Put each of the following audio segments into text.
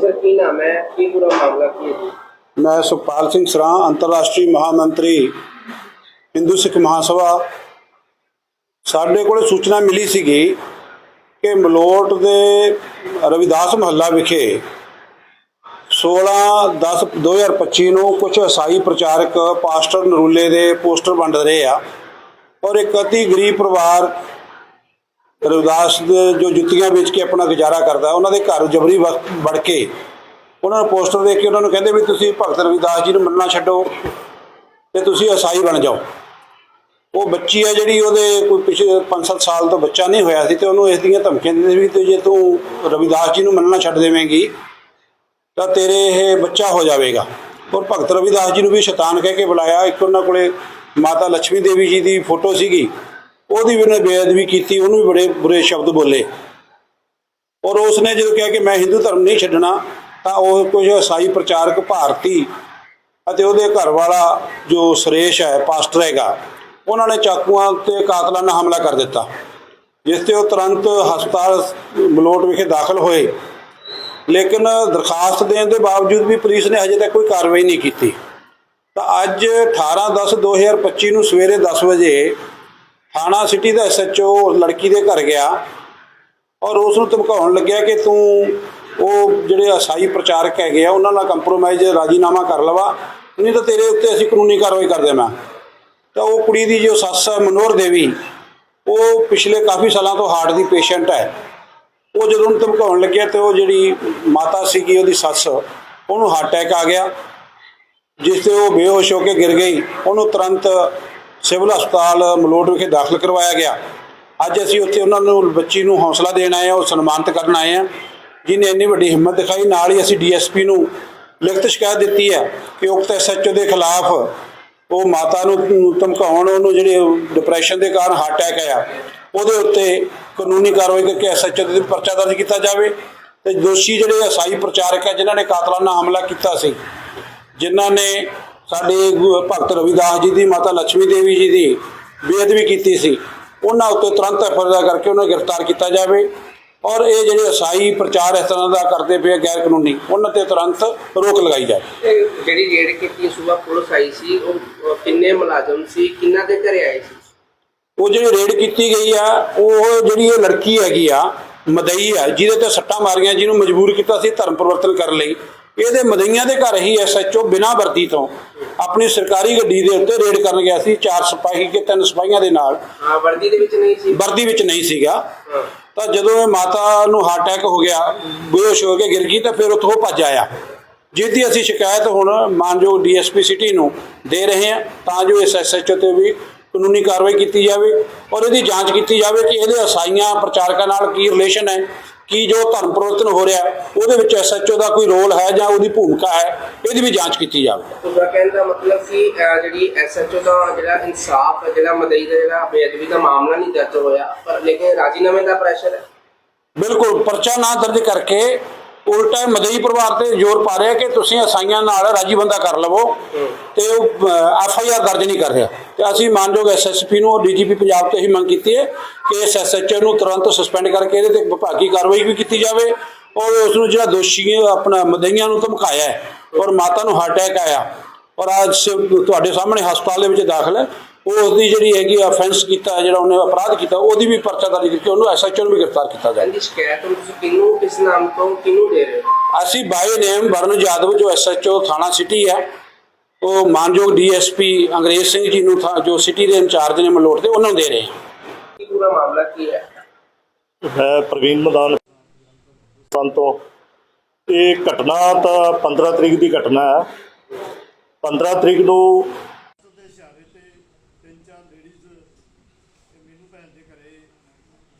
Sir, ਕੀ ਨਾਮ ਹੈ? ਕੀ ਪੂਰਾ ਮਾਮਲਾ ਕੀ ਹੈ ਮੈਂ ਸੁਖਪਾਲ ਸਿੰਘ ਸਰਾਂ, ਅੰਤਰਰਾਸ਼ਟਰੀ ਮਹਾਮੰਤਰੀ ਹਿੰਦੂ ਸਿੱਖ ਮਹਾਸਭਾ। ਸਾਡੇ ਕੋਲ ਸੂਚਨਾ ਮਿਲੀ ਸੀਗੀ ਕਿ ਮਲੋਟ ਦੇ ਰਵਿਦਾਸ ਮਹੱਲਾ ਵਿਖੇ 16 10 2025 ਨੂੰ ਕੁਝ ਈਸਾਈ ਪ੍ਰਚਾਰਕ ਪਾਸਟਰ ਨਰੂਲੇ ਦੇ ਪੋਸਟਰ ਵੰਡ ਰਹੇ ਆ ਔਰ ਇੱਕ ਅਤੀ ਗਰੀਬ ਪਰਿਵਾਰ ਰਵਿਦਾਸ ਦੇ ਜੋ ਜੁੱਤੀਆਂ ਵੇਚ ਕੇ ਆਪਣਾ ਗੁਜ਼ਾਰਾ ਕਰਦਾ, ਉਹਨਾਂ ਦੇ ਘਰ ਜਬਰੀ ਵ- ਵੜ ਕੇ ਉਹਨਾਂ ਨੂੰ ਪੋਸਟਰ ਦੇਖ ਕੇ ਉਹਨਾਂ ਨੂੰ ਕਹਿੰਦੇ ਵੀ ਤੁਸੀਂ ਭਗਤ ਰਵਿਦਾਸ ਜੀ ਨੂੰ ਮੰਨਣਾ ਛੱਡੋ ਤੇ ਤੁਸੀਂ ਈਸਾਈ ਬਣ ਜਾਓ। ਉਹ ਬੱਚੀ ਆ ਜਿਹੜੀ ਉਹਦੇ ਕੋਈ ਪਿਛਲੇ 5-7 ਸਾਲ ਤੋਂ ਬੱਚਾ ਨਹੀਂ ਹੋਇਆ ਸੀ ਤੇ ਉਹਨੂੰ ਇਸ ਦੀਆਂ ਧਮਕੀਆਂ ਦਿੰਦੇ ਸੀ ਵੀ ਤੇ ਜੇ ਤੂੰ ਰਵਿਦਾਸ ਜੀ ਨੂੰ ਮੰਨਣਾ ਛੱਡ ਦੇਵੇਂਗੀ ਤਾਂ ਤੇਰੇ ਇਹ ਬੱਚਾ ਹੋ ਜਾਵੇਗਾ। ਔਰ ਭਗਤ ਰਵਿਦਾਸ ਜੀ ਨੂੰ ਵੀ ਸ਼ੈਤਾਨ ਕਹਿ ਕੇ ਬੁਲਾਇਆ। ਇੱਕ ਉਹਨਾਂ ਕੋਲੇ ਮਾਤਾ ਲక్ష్ਮੀ ਦੇਵੀ ਜੀ ਦੀ ਫੋਟੋ ਸੀਗੀ। ਉਹਦੀ ਵੀ ਉਹਨੇ ਬੇਅਦਬੀ ਕੀਤੀ, ਉਹਨੂੰ ਵੀ ਬੜੇ ਬੁਰੇ ਸ਼ਬਦ ਬੋਲੇ। ਔਰ ਉਸਨੇ ਜਦੋਂ ਕਿਹਾ ਕਿ ਮੈਂ ਹਿੰਦੂ ਧਰਮ ਨਹੀਂ ਛੱਡਣਾ, ਤਾਂ ਉਹ ਕੁਝ ਈਸਾਈ ਪ੍ਰਚਾਰਕ ਭਾਰਤੀ ਅਤੇ ਉਹਦੇ ਘਰ ਵਾਲਾ ਜੋ ਸੁਰੇਸ਼ ਹੈ, ਪਾਸਟਰ ਹੈਗਾ, ਉਹਨਾਂ ਨੇ ਚਾਕੂਆਂ ਤੇ ਕਾਤਲਾਨਾ ਹਮਲਾ ਕਰ ਦਿੱਤਾ। ਜਿਸ ਤੇ ਉਹ ਤੁਰੰਤ ਹਸਪਤਾਲ ਮਲੋਟ ਵਿਖੇ ਦਾਖਲ ਹੋਏ। ਲੇਕਿਨ ਦਰਖਾਸਤ ਦੇਣ ਦੇ ਬਾਵਜੂਦ ਵੀ ਪੁਲਿਸ ਨੇ ਹਜੇ ਤੱਕ ਕੋਈ ਕਾਰਵਾਈ ਨਹੀਂ ਕੀਤੀ। ਤਾਂ ਅੱਜ 18/10/2025 ਨੂੰ ਸਵੇਰੇ 10 ਵਜੇ ਥਾਣਾ ਸਿਟੀ ਦਾ ਐਸਐਚਓ ਲੜਕੀ ਦੇ ਘਰ ਗਿਆ ਔਰ ਉਸ ਨੂੰ ਧਮਕਾਉਣ ਲੱਗਿਆ ਕਿ ਤੂੰ ਉਹ ਜਿਹੜੇ ਅਸਾਈ ਪ੍ਰਚਾਰਕ ਹੈਗੇ ਆ, ਉਹਨਾਂ ਨਾਲ ਕੰਪਰੋਮਾਈਜ਼ ਰਾਜੀਨਾਮਾ ਕਰ ਲਵਾ। ਨਹੀਂ ਤਾਂ ਤੇਰੇ ਉੱਤੇ ਅਸੀਂ ਕਾਨੂੰਨੀ ਕਾਰਵਾਈ ਕਰ ਦੇਵਾਂ। ਤਾਂ ਉਹ ਕੁੜੀ ਦੀ ਜੋ ਸੱਸ ਹੈ ਮਨੋਹਰ ਦੇਵੀ, ਉਹ ਪਿਛਲੇ ਕਾਫੀ ਸਾਲਾਂ ਤੋਂ ਹਾਰਟ ਦੀ ਪੇਸ਼ੈਂਟ ਹੈ। ਉਹ ਜਦੋਂ ਉਹਨੂੰ ਧਮਕਾਉਣ ਲੱਗਿਆ ਤੇ ਉਹ ਜਿਹੜੀ ਮਾਤਾ ਸੀਗੀ, ਉਹਦੀ ਸੱਸ, ਉਹਨੂੰ ਹਾਰਟ ਅਟੈਕ ਆ ਗਿਆ, ਜਿਸ ਤੇ ਉਹ ਬੇਹੋਸ਼ ਹੋ ਕੇ ਗਿਰ ਗਈ। ਉਹਨੂੰ ਤੁਰੰਤ ਸਿਵਲ ਹਸਪਤਾਲ ਮਲੋਟ ਵਿਖੇ ਦਾਖਲ ਕਰਵਾਇਆ ਗਿਆ। ਅੱਜ ਅਸੀਂ ਉੱਥੇ ਉਹਨਾਂ ਨੂੰ, ਬੱਚੀ ਨੂੰ ਹੌਸਲਾ ਦੇਣ ਆਏ ਆ ਉਹ ਸਨਮਾਨਿਤ ਕਰਨ ਆਏ ਆ ਜਿਨੇ ਇੰਨੀ ਵੱਡੀ ਹਿੰਮਤ ਦਿਖਾਈ, ਨਾਲ ਹੀ ਅਸੀਂ ਡੀਐਸਪੀ ਨੂੰ ਲਿਖਤ ਸ਼ਿਕਾਇਤ ਦਿੱਤੀ ਹੈ ਕਿ ਉਕਤ ਐਸਐਚਓ ਦੇ ਖਿਲਾਫ ਉਹ ਮਾਤਾ ਨੂੰ ਧਮਕਾਉਣ, ਉਹਨੂੰ ਜਿਹੜੇ ਡਿਪਰੈਸ਼ਨ ਦੇ ਕਾਰਨ ਹਾਰਟ ਅਟੈਕ ਆਇਆ। ਉਹਦੇ ਉੱਤੇ ਕਾਨੂੰਨੀ ਕਾਰਵਾਈ ਕਰਕੇ ਐਸਐਚਓ ਦੇ ਪਰਚਾ ਦਰਜ ਕੀਤਾ ਜਾਵੇ। ਤੇ ਦੋਸ਼ੀ ਜਿਹੜੇ ਅਸਾਈ ਪ੍ਰਚਾਰਕ ਹੈ, ਜਿਨ੍ਹਾਂ ਨੇ ਕਾਤਲਾਨਾ ਹਮਲਾ ਕੀਤਾ ਸੀ, ਜਿਨ੍ਹਾਂ ਨੇ ਸਾਡੇ ਗੁ- ਭਗਤ ਰਵਿਦਾਸ ਜੀ ਦੀ ਮਾਤਾ ਲక్ష్ਮੀ ਦੇਵੀ ਜੀ ਦੀ ਬੇਅਦਬੀ ਕੀਤੀ ਸੀ। ਉਹਨਾਂ ਉੱਤੇ ਤੁਰੰਤ ਐਫਆਈਆਰ ਕਰਕੇ ਉਹਨਾਂ ਨੂੰ ਗ੍ਰਿਫਤਾਰ ਕੀਤਾ ਜਾਵੇ। ਔਰ ਇਹ ਜਿਹੜੇ ਅਸਾਈ ਪ੍ਰਚਾਰ ਇਸ ਤਰ੍ਹਾਂ ਦਾ ਕਰਦੇ ਪਏ ਗੈਰ ਕਾਨੂੰਨੀ ਉਹਨਾਂ ਤੇ ਤੁਰੰਤ ਰੋਕ ਲਗਾਈ ਜਾਵੇ। ਇਹ ਜਿਹੜੀ ਰੇਡ ਕੀਤੀ ਸੂਬਾ ਪੁਲਿਸ ਆਈ ਸੀ ਉਹ ਉਹ ਕਿੰਨੇ ਮੁਲਾਜ਼ਮ ਸੀ ਕਿੰਨਾ ਦੇ ਘਰੇ ਆਏ ਸੀ? ਉਹ ਜਿਹੜੀ ਰੇਡ ਕੀਤੀ ਗਈ ਆ ਉਹ ਜਿਹੜੀ ਇਹ ਲੜਕੀ ਹੈਗੀ ਆ ਮਦਈ ਆ ਜਿਹਦੇ ਤੇ ਸੱਟਾਂ ਮਾਰੀਆਂ ਜਿਹਨੂੰ ਮਜਬੂਰ ਕੀਤਾ ਸੀ ਧਰਮ ਪਰਿਵਰਤਨ ਕਰਨ ਲਈ। ਇਹਦੇ ਮਦਈਆਂ ਦੇ ਘਰ ਹੀ ਐਸਐਚਓ ਬਿਨਾਂ ਵਰਦੀ ਤੋਂ ਆਪਣੀ ਸਰਕਾਰੀ ਗੱਡੀ ਦੇ ਉੱਤੇ ਰੇਡ ਕਰਨ ਗਿਆ ਸੀ ਚਾਰ ਸਿਪਾਹੀ ਕੇ ਤਿੰਨ ਸਿਪਾਹੀਆਂ ਦੇ ਨਾਲ। ਹਾਂ ਵਰਦੀ ਦੇ ਵਿੱਚ ਨਹੀਂ ਸੀ। ਵਰਦੀ ਵਿੱਚ ਨਹੀਂ ਸੀਗਾ। ਤਾਂ ਜਦੋਂ ਇਹ ਮਾਤਾ ਨੂੰ ਹਾਰਟ ਅਟੈਕ ਹੋ ਗਿਆ ਬੇਹੋਸ਼ ਹੋ ਕੇ ਗਿਰ ਗਈ ਤਾਂ ਫਿਰ ਉੱਥੋਂ ਭੱਜ ਆਇਆ। ਜਿਹਦੀ ਅਸੀਂ ਸ਼ਿਕਾਇਤ ਹੁਣ ਮਾਨਯੋਗ ਡੀਐਸਪੀ ਸਿਟੀ ਨੂੰ ਦੇ ਰਹੇ ਹਾਂ ਤਾਂ ਜੋ ਇਸ ਐਸਐਚਓ ਤੇ ਵੀ ਕਾਨੂੰਨੀ ਕਾਰਵਾਈ ਕੀਤੀ ਜਾਵੇ ਔਰ ਇਹਦੀ ਜਾਂਚ ਕੀਤੀ ਜਾਵੇ ਕਿ ਇਹਦੇ ਅਸਾਈਆਂ ਪ੍ਰਚਾਰਕਾਂ ਨਾਲ ਕੀ ਰਿਲੇਸ਼ਨ ਹੈ। ਕੀ ਜੋ ਧਰਮ ਪਰਿਵਰਤਨ ਹੋ ਰਿਹਾ ਉਹਦੇ ਵਿੱਚ ਐਸਐਚਓ ਦਾ ਕੋਈ ਰੋਲ ਹੈ ਜਾਂ ਉਹਦੀ ਭੂਮਿਕਾ ਹੈ ਇਹਦੀ ਵੀ ਜਾਂਚ ਕੀਤੀ ਜਾਵੇ। ਉਹਦਾ ਕਹਿਣ ਦਾ ਮਤਲਬ ਕਿ ਅਹ, ਜਿਹੜੀ ਐਸਐਚਓ ਦਾ ਜਿਹੜਾ ਇਨਸਾਫ ਹੈ ਜਿਹੜਾ ਮਦਈ ਦਾ ਜਿਹੜਾ ਬੇਅਦਬੀ ਦਾ ਮਾਮਲਾ ਨਹੀਂ ਦਰਜ ਹੋਇਆ ਪਰ ਲੇਕਿਨ ਰਾਜੀਨਾਮੇ ਦਾ ਪ੍ਰੈਸ਼ਰ ਹੈ। ਬਿਲਕੁਲ ਪਰਚਾ ਨਾ ਦਰਜ ਕਰਕੇ ਉਲਟਾ ਮਦਈ ਪਰਿਵਾਰ ਤੇ ਜ਼ੋਰ ਪਾ ਰਿਹਾ ਕਿ ਤੁਸੀਂ ਅਸਾਈਆਂ ਨਾਲ ਰਾਜੀ ਬੰਦਾ ਕਰ ਲਵੋ ਤੇ ਉਹ ਐਫ ਆਈ ਆਰ ਦਰਜ ਨਹੀਂ ਕਰ ਰਿਹਾ। ਤੇ ਅਸੀਂ ਮਾਨਯੋਗ ਐਸਐਸਪੀ ਨੂੰ ਡੀਜੀਪੀ ਪੰਜਾਬ ਤੋਂ ਹੀ ਮੰਗ ਕੀਤੀ ਹੈ ਕਿ ਇਸ ਐਸਐਚਓ ਨੂੰ ਤੁਰੰਤ ਸਸਪੈਂਡ ਕਰਕੇ ਇਹਦੇ ਤੇ ਵਿਭਾਗੀ ਕਾਰਵਾਈ ਵੀ ਕੀਤੀ ਜਾਵੇ ਔਰ ਉਸ ਨੂੰ ਜਿਹੜਾ ਦੋਸ਼ੀ ਹੈ, ਆਪਣਾ ਮਦਈਆਂ ਨੂੰ ਧਮਕਾਇਆ ਹੈ ਔਰ ਮਾਤਾ ਨੂੰ ਹਾਰਟ ਅਟੈਕ ਆਇਆ। ਔਰ ਅੱਜ ਤੁਹਾਡੇ ਸਾਹਮਣੇ ਹਸਪਤਾਲ ਦੇ ਵਿੱਚ ਦਾਖਲ ਹੈ। ਉਹ ਉਸਦੀ ਜਿਹੜੀ ਹੈਗੀ ਅਫੈਂਸ ਕੀਤਾ ਜਿਹੜਾ ਉਹਨੇ ਅਪਰਾਧ ਕੀਤਾ ਉਹਦੀ ਵੀ ਪਰਚਾ ਦਰਜ ਕਰਕੇ ਉਹਨੂੰ ਐਸਐਚਓ ਨੂੰ ਵੀ ਗ੍ਰਿਫਤਾਰ ਕੀਤਾ ਜਾਵੇ ਇਹਦੀ ਸ਼ਿਕਾਇਤ ਤੁਸੀਂ ਕਿਹਨੂੰ ਕਿਸ ਨਾਮ ਤੋਂ ਕਿਹਨੂੰ ਦੇ ਰਹੇ ਹੋ? ਅਸੀਂ ਬਾਈ ਨੇਮ ਵਰਨ ਯਾਦਵ ਜੋ ਐਸਐਚਓ ਥਾਣਾ ਸਿਟੀ ਹੈ। ਉਹ ਮਾਨਯੋਗ ਡੀਐਸਪੀ ਅੰਗਰੇਜ਼ ਸਿੰਘ ਜੀ ਨੂੰ ਜੋ ਸਿਟੀ ਦੇ ਇੰਚਾਰਜ ਨੇ ਮਲੋਟ ਦੇ ਉਹਨਾਂ ਨੂੰ ਦੇ ਰਹੇ ਹਾਂ। ਪੂਰਾ ਮਾਮਲਾ ਕੀ ਹੈ? ਮੈਂ ਪ੍ਰਵੀਨ ਮਦਾਨ ਤੋਂ। ਇਹ ਘਟਨਾ ਤਾਂ 15 ਤਰੀਕ ਦੀ ਘਟਨਾ ਹੈ। 15 ਤਰੀਕ ਨੂੰ ਦੇ ਇਸ਼ਾਰੇ ਤੇ ਤਿੰਨ ਚਾਰ ਲੇਡੀਜ਼ ਮੈਨੂੰ ਭੈਣ ਦੇ ਘਰੇ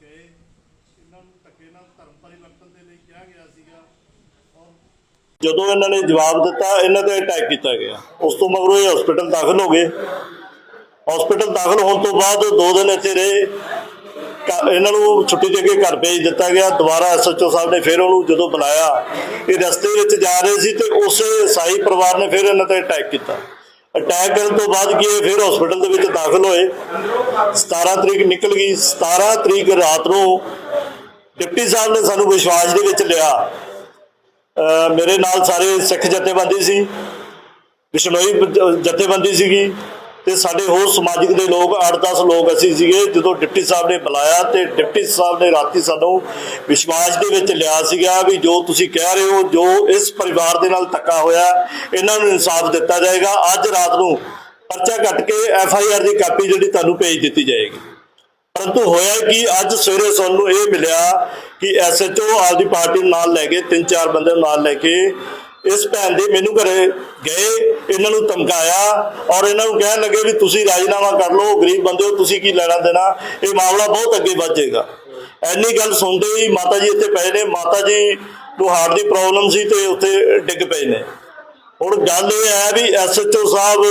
ਗਏ ਇਹਨਾਂ ਨੂੰ ਧੱਕੇ ਨਾਲ ਧਰਮ ਪਰਿਵਰਤਨ ਦੇ ਲਈ ਕਿਹਾ ਗਿਆ ਸੀਗਾ ਔਰ ਜਦੋਂ ਇਹਨਾਂ ਨੇ ਜਵਾਬ ਦਿੱਤਾ, ਇਹਨਾਂ ਤੇ ਅਟੈਕ ਕੀਤਾ ਗਿਆ। ਉਸ ਤੋਂ ਮਗਰੋਂ ਇਹ ਹਸਪੀਟਲ ਦਾਖਲ ਹੋ ਗਏ। ਹਸਪੀਟਲ ਦਾਖਲ ਹੋਣ ਤੋਂ ਬਾਅਦ ਦੋ ਦਿਨ ਇੱਥੇ ਰਹੇ। ਇਹਨਾਂ ਨੂੰ ਛੁੱਟੀ ਦੇ ਕੇ ਘਰ ਭੇਜ ਦਿੱਤਾ ਗਿਆ। ਦੁਬਾਰਾ ਐਸਐਚਓ ਸਾਹਿਬ ਨੇ ਫਿਰ ਉਹਨੂੰ ਜਦੋਂ ਬੁਲਾਇਆ, ਇਹ ਰਸਤੇ ਵਿੱਚ ਜਾ ਰਹੇ ਸੀ ਤੇ ਉਸੇ ਸਾਈ ਪਰਿਵਾਰ ਨੇ ਫਿਰ ਇਹਨਾਂ ਤੇ ਅਟੈਕ ਕੀਤਾ। ਅਟੈਕ ਕਰਨ ਤੋਂ ਬਾਅਦ ਕੀ ਇਹ ਫਿਰ ਹਸਪੀਟਲ ਦੇ ਵਿੱਚ ਦਾਖਲ ਹੋਏ। 17 ਤਰੀਕ ਨਿਕਲ ਗਈ। 17 ਤਰੀਕ ਰਾਤ ਨੂੰ ਡਿਪਟੀ ਸਾਹਿਬ ਨੇ ਸਾਨੂੰ ਵਿਸ਼ਵਾਸ ਦੇ ਵਿੱਚ ਲਿਆ। ਮੇਰੇ ਨਾਲ ਸਾਰੇ ਸਿੱਖ ਜਥੇਬੰਦੀ ਸੀ। ਬਿਸ਼ਨੋਈ ਜਥੇਬੰਦੀ ਸੀਗੀ। ਤੇ ਸਾਡੇ ਹੋਰ ਸਮਾਜਿਕ ਦੇ ਲੋਕ 8-10 ਲੋਕ ਅਸੀਂ ਸੀਗੇ, ਜਦੋਂ ਡਿਪਟੀ ਸਾਹਿਬ ਨੇ ਬੁਲਾਇਆ ਤੇ ਡਿਪਟੀ ਸਾਹਿਬ ਨੇ ਰਾਤੀ ਸਾਨੂੰ ਵਿਸ਼ਵਾਸ ਦੇ ਵਿੱਚ ਲਿਆ ਸੀਗਾ ਵੀ ਜੋ ਤੁਸੀਂ ਕਹਿ ਰਹੇ ਹੋ, ਜੋ ਇਸ ਪਰਿਵਾਰ ਦੇ ਨਾਲ ਧੱਕਾ ਹੋਇਆ, ਇਹਨਾਂ ਨੂੰ ਇਨਸਾਫ ਦਿੱਤਾ ਜਾਏਗਾ। ਅੱਜ ਰਾਤ ਨੂੰ ਪਰਚਾ ਕੱਟ ਕੇ ਐਫ ਆਈ ਆਰ ਦੀ ਕਾਪੀ ਜਿਹੜੀ ਤੁਹਾਨੂੰ ਭੇਜ ਦਿੱਤੀ ਜਾਏਗੀ। ਪਰੰਤੂ ਹੋਇਆ ਕਿ, ਅੱਜ ਸਵੇਰੇ ਸਾਨੂੰ ਇਹ ਮਿਲਿਆ ਕਿ ਐਸ ਐਚ ਓ ਆਪਦੀ ਪਾਰਟੀ ਨਾਲ ਲੈ ਕੇ, ਤਿੰਨ ਚਾਰ ਬੰਦੇ ਨੂੰ ਨਾਲ ਲੈ ਕੇ ਇਸ ਭੈਣ ਦੇ ਮੈਨੂੰ ਘਰੇ ਗਏ, ਇਹਨਾਂ ਨੂੰ ਧਮਕਾਇਆ ਔਰ ਇਹਨਾਂ ਨੂੰ ਕਹਿਣ ਲੱਗੇ ਵੀ ਤੁਸੀਂ ਰਾਜੀਨਾਮਾ ਕਰ ਲਓ, ਗਰੀਬ ਬੰਦੇ ਹੋ, ਤੁਸੀਂ ਕੀ ਲੈਣਾ ਦੇਣਾ? ਇਹ ਮਾਮਲਾ ਬਹੁਤ ਅੱਗੇ ਵੱਧ ਜਾਏਗਾ। ਐਨੀ ਗੱਲ ਸੁਣਦੇ ਹੀ ਮਾਤਾ ਜੀ ਇੱਥੇ ਪਏ ਨੇ, ਮਾਤਾ ਜੀ ਨੂੰ ਹਾਰਟ ਦੀ ਪ੍ਰੋਬਲਮ ਸੀ ਤੇ ਉੱਥੇ ਡਿੱਗ ਪਏ ਨੇ। ਹੁਣ ਗੱਲ ਇਹ ਹੈ ਵੀ ਐਸਐਚਓ ਸਾਹਿਬ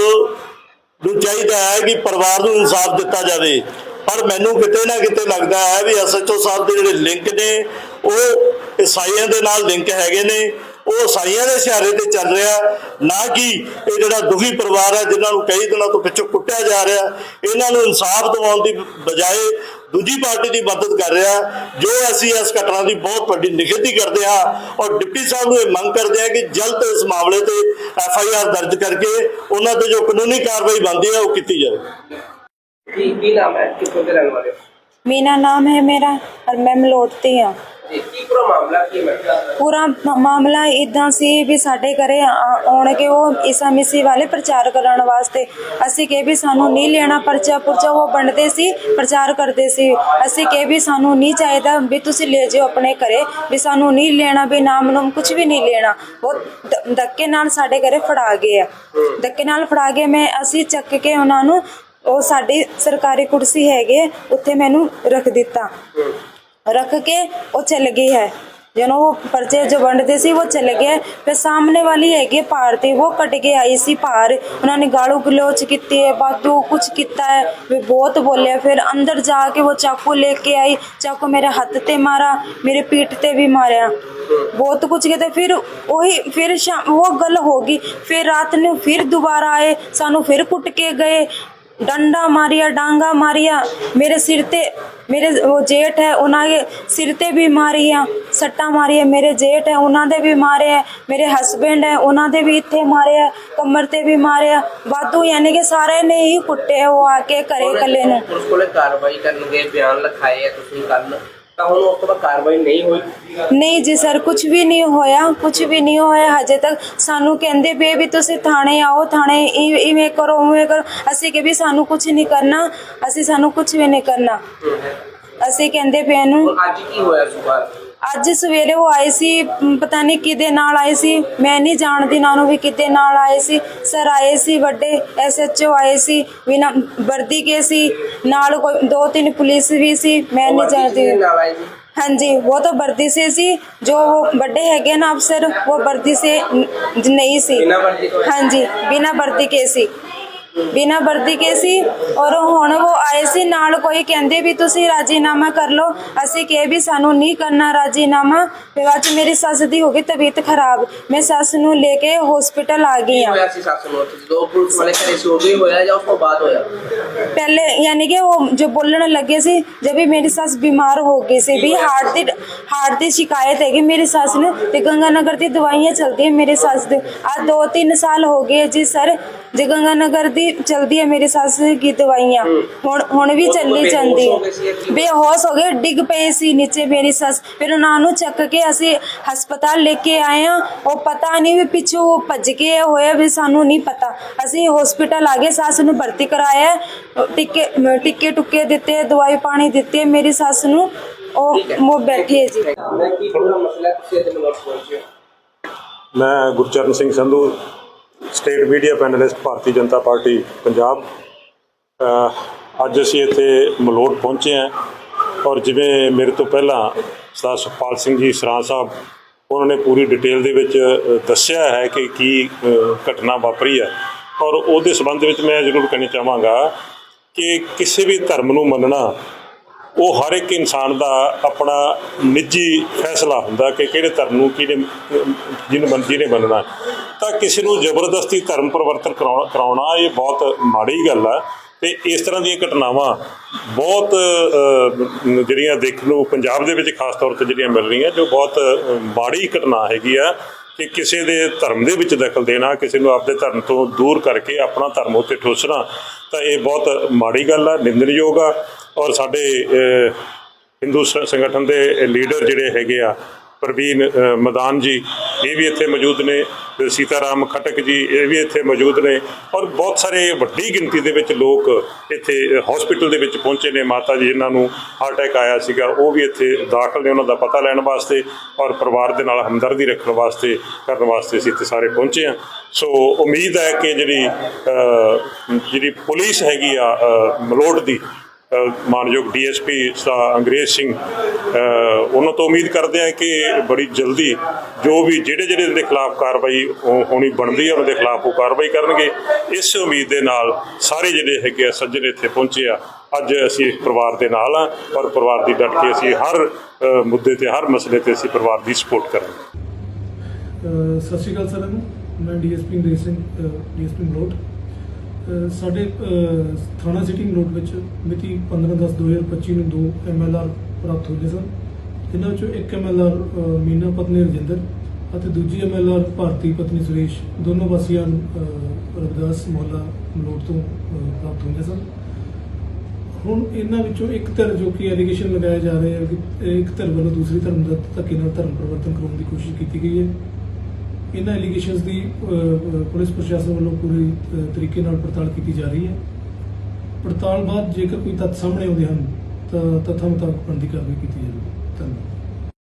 ਨੂੰ ਚਾਹੀਦਾ ਹੈ ਕਿ ਪਰਿਵਾਰ ਨੂੰ ਇਨਸਾਫ ਦਿੱਤਾ ਜਾਵੇ। ਪਰ ਮੈਨੂੰ ਕਿਤੇ ਨਾ ਕਿਤੇ ਲੱਗਦਾ ਹੈ ਵੀ ਐਸਐਚਓ ਸਾਹਿਬ ਦੇ ਜਿਹੜੇ ਲਿੰਕ ਨੇ, ਉਹ ਈਸਾਈਆਂ ਦੇ ਨਾਲ ਲਿੰਕ ਹੈਗੇ ਨੇ। ਉਹ ਈਸਾਈਆਂ ਦੇ ਇਸ਼ਾਰੇ ਤੇ ਚੱਲ ਰਿਹਾ ਨਾ ਕਿ ਇਹ ਜਿਹੜਾ ਦੁਖੀ ਪਰਿਵਾਰ ਹੈ ਜਿਨ੍ਹਾਂ ਨੂੰ ਕਈ ਦਿਨਾਂ ਤੋਂ ਪਿੱਛੋਂ ਕੁੱਟਿਆ ਜਾ ਰਿਹਾ ਇਹਨਾਂ ਨੂੰ ਇਨਸਾਫ ਦਿਵਾਉਣ ਦੀ ਬਜਾਏ ਦੂਜੀ ਪਾਰਟੀ ਦੀ ਮਦਦ ਕਰ ਰਿਹਾ ਜੋ ਅਸੀਂ ਇਸ ਘਟਨਾ ਦੀ ਬਹੁਤ ਵੱਡੀ ਨਿਖੇਧੀ ਕਰਦੇ ਹਾਂ ਔਰ ਡਿਪਟੀ ਸਾਹਿਬ ਨੂੰ ਇਹ ਮੰਗ ਕਰਦੇ ਹਾਂ ਕਿ ਜਲਦ ਇਸ ਮਾਮਲੇ ਤੇ ਐਫ ਆਈ ਆਰ ਦਰਜ ਕਰਕੇ ਉਹਨਾਂ ਤੇ ਜੋ ਕਾਨੂੰਨੀ ਕਾਰਵਾਈ ਬਣਦੀ ਹੈ ਉਹ ਕੀਤੀ ਜਾਵੇ ਕੀ ਕੀ ਨਾਮ ਹੈ ਕਿੱਥੋਂ ਦੇ ਰਹਿਣ ਵਾਲੇ ਹੋ? मीना नाम है मेरा और मैं ਮਲੋਟਤੀ ਹਾਂ ਜੀ ਕੀ ਪੂਰਾ ਮਾਮਲਾ ਕੀ ਪੂਰਾ ਮਾਮਲਾ ਇਦਾਂ ਸੀ ਵੀ ਸਾਡੇ ਘਰੇ ਆ- ਆਉਣ ਕੇ ਉਹ ਈਸਾ ਮਸੀਹ ਵਾਲੇ ਪ੍ਰਚਾਰ ਕਰਨ ਵਾਸਤੇ। ਅਸੀਂ ਕਿਹਾ ਵੀ ਸਾਨੂੰ ਨਹੀਂ ਲੈਣਾ ਪਰਚਾ ਪੁਰਚਾ ਉਹ ਵੰਡਦੇ ਸੀ ਪ੍ਰਚਾਰ ਕਰਦੇ ਸੀ। ਅਸੀਂ ਕਿਹਾ ਵੀ ਸਾਨੂੰ ਨਹੀਂ ਚਾਹੀਦਾ ਵੀ ਤੁਸੀਂ ਲੈ ਜਾਓ ਆਪਣੇ ਘਰੇ ਵੀ ਸਾਨੂੰ ਨਹੀਂ ਲੈਣਾ ਵੀ ਨਾਮ ਨੂੰ ਕੁਝ ਵੀ ਨਹੀਂ ਲੈਣਾ। ਉਹ ਧੱਕੇ ਨਾਲ ਸਾਡੇ ਘਰੇ ਫੜਾ ਗਏ ਆ। ਧੱਕੇ ਨਾਲ ਫੜਾ ਗਏ ਮੈਂ ਅਸੀਂ ਚੱਕ ਕੇ ਉਹਨਾਂ ਨੂੰ ਉਹ ਸਾਡੀ ਸਰਕਾਰੀ ਕੁਰਸੀ ਹੈਗੇ ਉੱਥੇ ਮੈਨੂੰ ਰੱਖ ਦਿੱਤਾ। रख के वो चल गई है जनो वो पर्चे जो वंडते सी वो चले गए फिर सामने वाली हैगी पार थी वो कट के आई सी पार उन्होंने गालू गलोच की है बातू कुछ किया है वे बहुत बोले फिर अंदर जाके वो चाकू लेके आई चाकू मेरे हाथ ते मारा मेरे पीठ ते भी मारा बहुत कुछ कहते फिर वही फिर शाम वो गल होगी फिर रात ने फिर दोबारा आए सानू फिर कुट के गए ਡੰਡਾ ਮਾਰਿਆ ਡਾਂਗਾ ਮਾਰਿਆ ਮੇਰੇ ਸਿਰ ਤੇ ਮੇਰੇ ਉਹ ਜੇਠ ਹੈ ਉਹਨਾਂ ਦੇ ਸਿਰ ਤੇ ਵੀ ਮਾਰੀਆਂ ਸੱਟਾਂ ਮਾਰੀਆਂ ਮੇਰੇ ਜੇਠ ਹੈ ਉਹਨਾਂ ਦੇ ਵੀ ਮਾਰਿਆ ਮੇਰੇ ਹਸਬੈਂਡ ਹੈ ਉਹਨਾਂ ਦੇ ਵੀ ਇੱਥੇ ਮਾਰਿਆ ਕਮਰ ਤੇ ਵੀ ਮਾਰਿਆ ਵਾਧੂ ਯਾਨੀ ਕਿ ਸਾਰੇ ਨੇ ਹੀ ਕੁੱਟੇ ਉਹ ਆ ਕੇ ਘਰੇ ਇਕੱਲੇ ਨੂੰ। ਪੁਲਿਸ ਕੋਲੇ ਕਾਰਵਾਈ ਕਰਨਗੇ ਬਿਆਨ ਲਿਖਾਏ ਆ ਤੁਸੀਂ ਕੱਲ ਤਾਂ ਹੁਣ ਉਸ ਤੋਂ ਬਾਅਦ ਕਾਰਵਾਈ ਨਹੀਂ ਹੋਈ? ਨਹੀਂ ਜੀ ਸਰ ਕੁਝ ਵੀ ਨਹੀਂ ਹੋਇਆ ਕੁਝ ਵੀ ਨਹੀਂ ਹੋਇਆ ਹਜੇ ਤੱਕ ਸਾਨੂੰ ਕਹਿੰਦੇ ਪਏ ਵੀ ਤੁਸੀਂ ਥਾਣੇ ਆਓ ਥਾਣੇ ਇ- ਇਵੇਂ ਕਰੋ ਉਵੇਂ ਕਰੋ। ਅਸੀਂ ਕਿ ਵੀ ਸਾਨੂੰ ਕੁਝ ਨਹੀਂ ਕਰਨਾ ਅਸੀਂ ਸਾਨੂੰ ਕੁਝ ਵੀ ਨਹੀਂ ਕਰਨਾ। ਅਸੀਂ ਕਹਿੰਦੇ ਪਏ ਨੂੰ ਹੁਣ ਅੱਜ ਕੀ ਹੋਇਆ ਸੁਬਾਹ ਅੱਜ ਸਵੇਰੇ ਉਹ ਆਏ ਸੀ ਮ, ਪਤਾ ਨਹੀਂ ਕਿਹਦੇ ਨਾਲ ਆਏ ਸੀ ਮੈਂ ਨਹੀਂ ਜਾਣਦੀ ਨਾ ਨੂੰ ਵੀ ਕਿਹਦੇ ਨਾਲ ਆਏ ਸੀ ਸਰ ਆਏ ਸੀ ਵੱਡੇ ਐਸਐਚਓ ਆਏ ਸੀ ਬਿਨਾ ਵਰਦੀ ਕੇ ਸੀ ਨਾਲ ਕੋਈ ਦੋ ਤਿੰਨ ਪੁਲਿਸ ਵੀ ਸੀ ਮੈਂ ਨਹੀਂ ਜਾਣਦੀ ਕਿਹਦੇ ਨਾਲ ਆਏ ਜੀ हाँ जी वो तो वर्दी से सी जो वो बड़े हैगे ना अफसर वो वर्दी से न- नहीं सी बिना वर्दी तो- हाँ जी बिना वर्दी के सी ਬਿਨਾ ਵਰਦੀ ਕੇ ਸੀ ਔਰ ਹੁਣ ਉਹ ਆਏ ਸੀ ਨਾਲ ਕੋਈ ਕਹਿੰਦੇ ਵੀ ਤੁਸੀਂ ਰਾਜੀਨਾਮਾ ਕਰ ਲਓ। ਅਸੀਂ ਕਿਹਾ ਵੀ ਸਾਨੂੰ ਨਹੀਂ ਕਰਨਾ ਰਾਜੀਨਾਮਾ। ਫਿਰ ਅੱਜ ਮੇਰੀ ਸੱਸ ਦੀ ਹੋ ਗਈ ਤਬੀਅਤ ਖਰਾਬ। ਮੈਂ ਸੱਸ ਨੂੰ ਲੈ ਕੇ ਹਸਪੀਟਲ ਆ ਗਈ ਆ ਹੋਇਆ ਸੀ ਸੱਸ ਨੂੰ? ਜਦੋਂ ਪੁਲਿਸ ਵਾਲੇ ਘਰੇ ਸੋ ਗਏ ਹੋਇਆ ਜਾਂ ਉਸ ਤੋਂ ਬਾਅਦ ਹੋਇਆ? ਪਹਿਲੇ ਯਾਨੀ ਕਿ ਉਹ ਜੋ ਬੋਲਣ ਲੱਗੇ ਸੀ ਜਦ ਵੀ ਮੇਰੀ ਸੱਸ ਬਿਮਾਰ ਹੋ ਗਈ ਸੀ ਵੀ ਹਾਰਟ ਦੀ ਹਾਰਟ ਦੀ ਸ਼ਿਕਾਇਤ ਹੈਗੀ ਮੇਰੀ ਸੱਸ ਨੇ ਤੇ ਗੰਗਾ ਨਗਰ ਦੀ ਦਵਾਈਆਂ ਚਲਦੀਆਂ ਮੇਰੇ ਸੱਸ ਦੇ। ਆ 2-3 ਸਾਲ ਹੋ ਗਏ ਜੀ ਸਰ ਜੇ ਗੰਗਾਨਗਰ ਦੀ ਚਲਦੀ ਹੈ ਮੇਰੀ ਸੱਸ ਕੀ ਦਵਾਈਆਂ ਹੁਣ ਹੁਣ ਵੀ ਚੱਲੀ ਜਾਂਦੀ ਹੈ। ਬੇਹੋਸ਼ ਹੋ ਗਏ ਡਿੱਗ ਪਏ ਸੀ ਨੀਚੇ ਮੇਰੀ ਸੱਸ। ਫਿਰ ਉਹਨਾਂ ਨੂੰ ਚੱਕ ਕੇ ਅਸੀਂ ਹਸਪਤਾਲ ਲੈ ਕੇ ਆਏ ਆ ਉਹ ਪਤਾ ਨਹੀਂ ਵੀ ਪਿੱਛੋਂ ਭੱਜ ਗਏ ਹੋਇਆ ਵੀ ਸਾਨੂੰ ਨਹੀਂ ਪਤਾ। ਅਸੀਂ ਹਸਪੀਟਲ ਆ ਗਏ ਸੱਸ ਨੂੰ ਭਰਤੀ ਕਰਾਇਆ। ਟਿੱਕੇ ਟਿੱਕੇ ਟੁੱਕੇ ਦਿੱਤੇ ਦਵਾਈ ਪਾਣੀ ਦਿੱਤੇ ਮੇਰੀ ਸੱਸ ਨੂੰ। ਉਹ ਮੋ ਬੈਠੇ ਜੀ। ਮੈਂ Gurcharan Singh Sandhu state media panelist Bharatiya Janata party Punjab ਅੱਜ ਅਸੀਂ ਇੱਥੇ ਮਲੋਟ ਪਹੁੰਚੇ ਹਾਂ ਔਰ ਜਿਵੇਂ ਮੇਰੇ ਤੋਂ ਪਹਿਲਾਂ ਸਰਦਾਰ ਸੁਖਪਾਲ ਸਿੰਘ ਜੀ ਸਰਾਂ ਸਾਹਿਬ, ਉਹਨਾਂ ਨੇ ਪੂਰੀ ਡਿਟੇਲ ਦੇ ਵਿੱਚ ਦੱਸਿਆ ਹੈ ਕਿ ਕੀ ਘਟਨਾ ਵਾਪਰੀ ਹੈ। ਔਰ ਉਹਦੇ ਸੰਬੰਧ ਵਿੱਚ ਮੈਂ ਜ਼ਰੂਰ ਕਹਿਣਾ ਚਾਹਾਂਗਾ ਕਿ ਕਿਸੇ ਵੀ ਧਰਮ ਨੂੰ ਮੰਨਣਾ ਉਹ ਹਰ ਇੱਕ ਇਨਸਾਨ ਦਾ ਆਪਣਾ ਨਿੱਜੀ ਫੈਸਲਾ ਹੁੰਦਾ ਕਿ ਕਿਹੜੇ ਧਰਮ ਨੂੰ ਕਿਹੜੇ ਜਿਹਨੇ ਮੰਨ ਜਿਹਨੇ ਮੰਨਣਾ ਤਾਂ ਕਿਸੇ ਨੂੰ ਜ਼ਬਰਦਸਤੀ ਧਰਮ ਪਰਿਵਰਤਨ ਕਰਾਉ- ਕਰਾਉਣਾ ਇਹ ਬਹੁਤ ਮਾੜੀ ਗੱਲ ਆ। ਤੇ ਇਸ ਤਰ੍ਹਾਂ ਦੀਆਂ ਘਟਨਾਵਾਂ ਬਹੁਤ ਜਿਹੜੀਆਂ ਦੇਖਣ ਨੂੰ ਪੰਜਾਬ ਦੇ ਵਿੱਚ ਖਾਸ ਤੌਰ ਤੇ ਜਿਹੜੀਆਂ ਮਿਲ ਰਹੀਆਂ ਜੋ ਬਹੁਤ ਅ, ਮਾੜੀ ਘਟਨਾ ਹੈਗੀ ਆ। ਕਿ ਕਿਸੇ ਦੇ ਧਰਮ ਦੇ ਵਿੱਚ ਦਖਲ ਦੇਣਾ, ਕਿਸੇ ਨੂੰ ਆਪਦੇ ਧਰਮ ਤੋਂ ਦੂਰ ਕਰਕੇ ਆਪਣਾ ਧਰਮ ਉੱਤੇ ਠੋਸਣਾ, ਤਾਂ ਇਹ ਬਹੁਤ ਮਾੜੀ ਗੱਲ ਆ, ਨਿੰਦਣਯੋਗ ਆ। ਔਰ ਸਾਡੇ ਹਿੰਦੂ ਸੰਗਠਨ ਦੇ ਲੀਡਰ ਜਿਹੜੇ ਹੈਗੇ ਆ ਪ੍ਰਵੀਨ ਮਦਾਨ ਜੀ ਇਹ ਵੀ ਇੱਥੇ ਮੌਜੂਦ ਨੇ ਸੀਤਾਰਾਮ ਖਟਕ ਜੀ ਇਹ ਵੀ ਇੱਥੇ ਮੌਜੂਦ ਨੇ ਔਰ ਬਹੁਤ ਸਾਰੇ ਵੱਡੀ ਗਿਣਤੀ ਦੇ ਵਿੱਚ ਲੋਕ ਇੱਥੇ ਹਸਪੀਟਲ ਦੇ ਵਿੱਚ ਪਹੁੰਚੇ ਨੇ ਮਾਤਾ ਜੀ ਜਿਨ੍ਹਾਂ ਨੂੰ ਹਾਰਟ ਅਟੈਕ ਆਇਆ ਸੀਗਾ ਉਹ ਵੀ ਇੱਥੇ ਦਾਖਲ ਨੇ ਉਹਨਾਂ ਦਾ ਪਤਾ ਲੈਣ ਵਾਸਤੇ ਔਰ ਪਰਿਵਾਰ ਦੇ ਨਾਲ ਹਮਦਰਦੀ ਰੱਖਣ ਵਾਸਤੇ ਕਰਨ ਵਾਸਤੇ ਅਸੀਂ ਇੱਥੇ ਸਾਰੇ ਪਹੁੰਚੇ ਆ ਸੋ ਉਮੀਦ ਹੈ ਕਿ ਜਿਹੜੀ ਜਿਹੜੀ ਪੁਲਿਸ ਹੈਗੀ ਆ ਅ, ਮਲੋਟ ਦੀ ਮਾਨਯੋਗ ਡੀਐਸਪੀ ਸਾ ਅੰਗਰੇਜ਼ ਸਿੰਘ ਉਹਨਾਂ ਤੋਂ ਉਮੀਦ ਕਰਦੇ ਹਾਂ ਕਿ ਬੜੀ ਜਲਦੀ ਜੋ ਵੀ ਜਿਹੜੇ ਜਿਹੜੇ ਦੇ ਖਿਲਾਫ ਕਾਰਵਾਈ ਹੋ- ਹੋਣੀ ਬਣਦੀ ਹੈ ਉਹਨਾਂ ਦੇ ਖਿਲਾਫ ਉਹ ਕਾਰਵਾਈ ਕਰਨਗੇ। ਇਸ ਉਮੀਦ ਦੇ ਨਾਲ ਸਾਰੇ ਜਿਹੜੇ ਹੈਗੇ ਆ, ਸੱਜਣ ਇੱਥੇ ਪਹੁੰਚੇ ਆ। ਅੱਜ ਅਸੀਂ ਇਸ ਪਰਿਵਾਰ ਦੇ ਨਾਲ ਆ ਔਰ ਪਰਿਵਾਰ ਦੀ ਡਟ ਕੇ ਅਸੀਂ ਹਰ ਮੁੱਦੇ ਤੇ, ਹਰ ਮਸਲੇ ਤੇ ਅਸੀਂ ਪਰਿਵਾਰ ਦੀ ਸਪੋਰਟ ਕਰਾਂਗੇ। ਅਹ ਸਤਿ ਸ਼੍ਰੀ ਅਕਾਲ ਸਰ, ਮੈਂ ਡੀਐਸਪੀ ਅੰਗਰੇਜ਼ ਸਿੰਘ ਡੀਐਸਪੀ ਮਲੋਟ। ਸਾਡੇ ਥਾਣਾ ਸਿਟੀ ਮਲੋਟ ਵਿੱਚ ਮਿਤੀ 15/10/2025 ਨੂੰ ਦੋ ਐਮਐਲਆਰ ਪ੍ਰਾਪਤ ਹੋਏ ਸਨ। ਜਿਨ੍ਹਾਂ ਵਿੱਚੋਂ ਇੱਕ ਐਮਐਲਆਰ ਮੀਨਾ ਪਤਨੀ ਰਜਿੰਦਰ ਅਤੇ ਦੂਜੀ ਐਮਐਲਆਰ ਭਾਰਤੀ ਪਤਨੀ ਸੁਰੇਸ਼, ਦੋਨੋਂ ਵਾਸੀਆਂ ਰਵਿਦਾਸ ਮੁਹੱਲਾ ਮਲੋਟ ਤੋਂ ਪ੍ਰਾਪਤ ਹੋਏ ਸਨ। ਹੁਣ ਇਹਨਾਂ ਵਿੱਚੋਂ ਇੱਕ ਧਿਰ ਜੋ ਕਿ ਐਲੀਗੇਸ਼ਨ ਲਗਾਇਆ ਜਾ ਰਿਹਾ ਹੈ ਕਿ ਇੱਕ ਧਿਰ ਵੱਲੋਂ ਦੂਸਰੀ ਧਰਮ ਦਾ ਧੱਕੇ ਨਾਲ ਧਰਮ ਪਰਿਵਰਤਨ ਕਰਾਉਣ ਦੀ ਕੋਸ਼ਿਸ਼ ਕੀਤੀ ਗਈ ਹੈ। ਇਹਨਾਂ ਐਲੀਗੇਸ਼ਨਸ ਦੀ ਪੁਲਿਸ ਪ੍ਰਸ਼ਾਸਨ ਵੱਲੋਂ ਪੂਰੀ ਤਰੀਕੇ ਨਾਲ ਪੜਤਾਲ ਕੀਤੀ ਜਾ ਰਹੀ ਹੈ। ਪੜਤਾਲ ਬਾਅਦ ਜੇਕਰ ਕੋਈ ਤੱਥ ਸਾਹਮਣੇ ਆਉਂਦੇ ਹਨ, ਤਾਂ ਤੱਥਾਂ ਮੁਤਾਬਕ ਬਣਦੀ ਕਾਰਵਾਈ ਕੀਤੀ ਜਾਵੇਗੀ। ਧੰਨਵਾਦ।